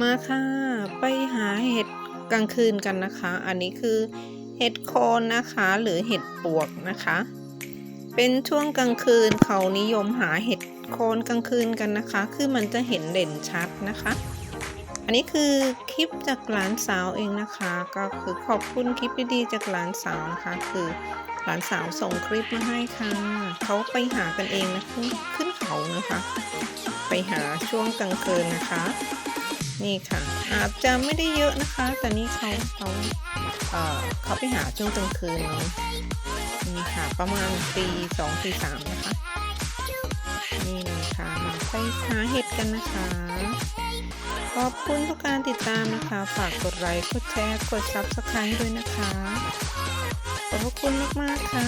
มาค่ะ ไปหาเห็ดกลางคืนกันนะคะ อันนี้คือเห็ดโคนนะคะ หรือเห็ดปวกนะคะ เป็นช่วงกลางคืนเขานิยมหาเห็ดโคนกลางคืนกันนะคะ คือมันจะเห็นเด่นชัดนะคะ อันนี้คือคลิปจากหลานสาวเองนะคะ ก็คือขอบคุณคลิปดีๆจากหลานสาวนะคะ คือหลานสาวส่งคลิปมาให้ค่ะ เขาไปหากันเองนะขึ้นขึ้นเขานะคะ ไปหาช่วงกลางคืนนะคะ นี่ค่ะ อาจจะไม่ได้เยอะนะคะ แต่นี่เขาเขาเอ่อเขาไปหาช่วงกลางคืนเนาะนี่ค่ะ ประมาณตีสองตีสามนะคะ นี่เลยค่ะมาไปหาเห็ดกันนะคะ ขอบคุณทุกการติดตามนะคะ ฝากกดไลค์ กดแชร์ กดซับสไครต์ด้วยนะคะ ขอบคุณมาก ๆ ค่ะ